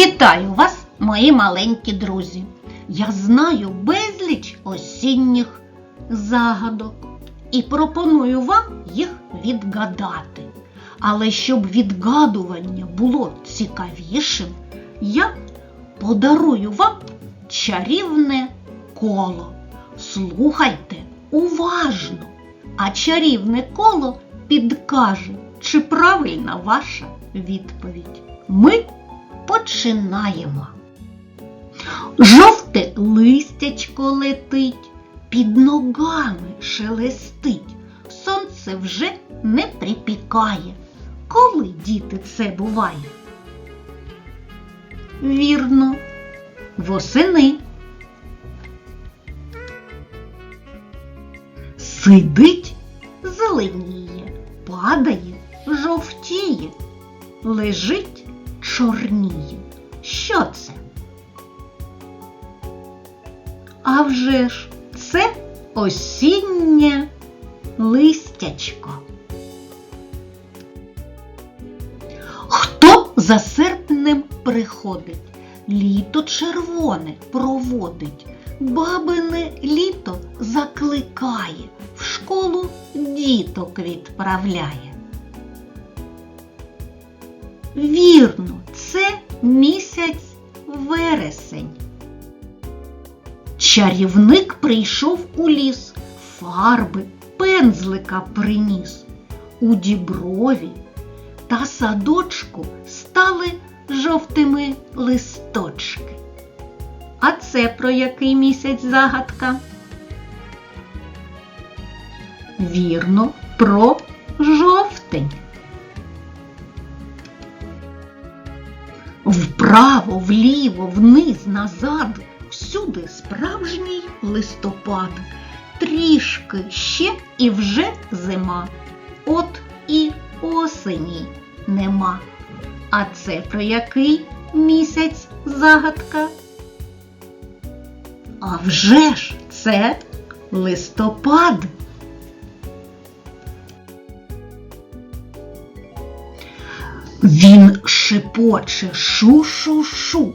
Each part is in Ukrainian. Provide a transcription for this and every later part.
Вітаю вас, мої маленькі друзі. Я знаю безліч осінніх загадок і пропоную вам їх відгадати. Але щоб відгадування було цікавішим, я подарую вам чарівне коло. Слухайте уважно, а чарівне коло підкаже, чи правильна ваша відповідь. Ми починаємо. Жовте листячко летить, під ногами шелестить, сонце вже не припікає. Коли діти це буває? Вірно, восени. Сидить, зеленіє, падає, жовтіє, лежить, чорніє. Що це? А вже ж це осіннє листячко. Хто за серпнем приходить, літо червоне проводить, бабине літо закликає, в школу діток відправляє. Вірно, це місяць вересень. Чарівник прийшов у ліс, фарби, пензлика приніс. У діброві та садочку стали жовтими листочки. А це про який місяць загадка? Вірно, про жовтень. Вправо, вліво, вниз, назад, всюди справжній листопад. Трішки ще і вже зима. От і осені нема. А це про який місяць загадка? А вже ж це листопад. Він шепоче шу-шу-шу,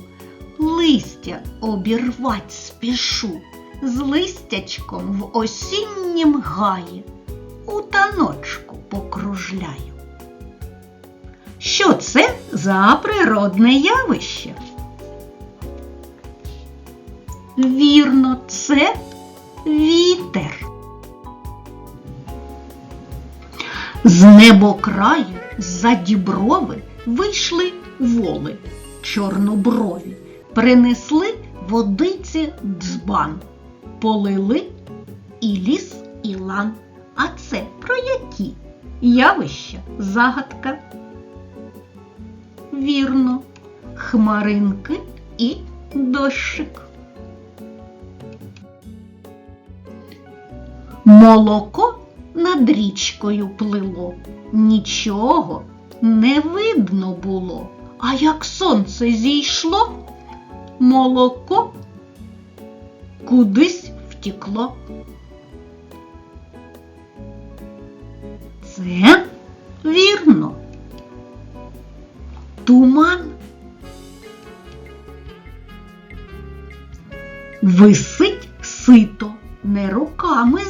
листя обірвать спішу, з листячком в осіннім гаї у таночку покружляю. Що це за природне явище? Вірно, це вітер. З небокраю з-за діброви вийшли воли чорноброві, принесли водиці дзбан, полили і ліс, і лан. А це про які явища загадка? Вірно, хмаринки і дощик. Молоко над річкою плило, нічого не видно було. А як сонце зійшло, молоко кудись втекло. Це вірно. Туман. Висить сито, не руками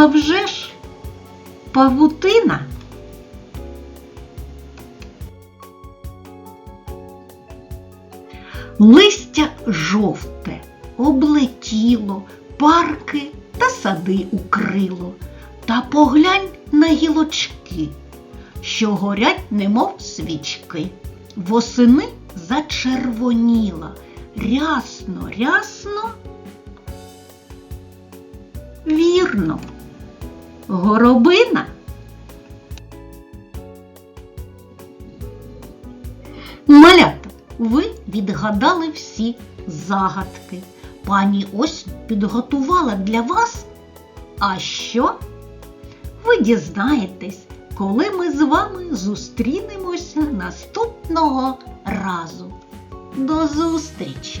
а вже ж павутина. Листя жовте облетіло, парки та сади укрило. Та поглянь на гілочки, що горять, немов свічки. Восени зачервоніла, рясно, рясно. Вірно, горобина. Малята, ви відгадали всі загадки. Пані ось підготувала для вас. А що? Ви дізнаєтесь, коли ми з вами зустрінемося наступного разу. До зустрічі!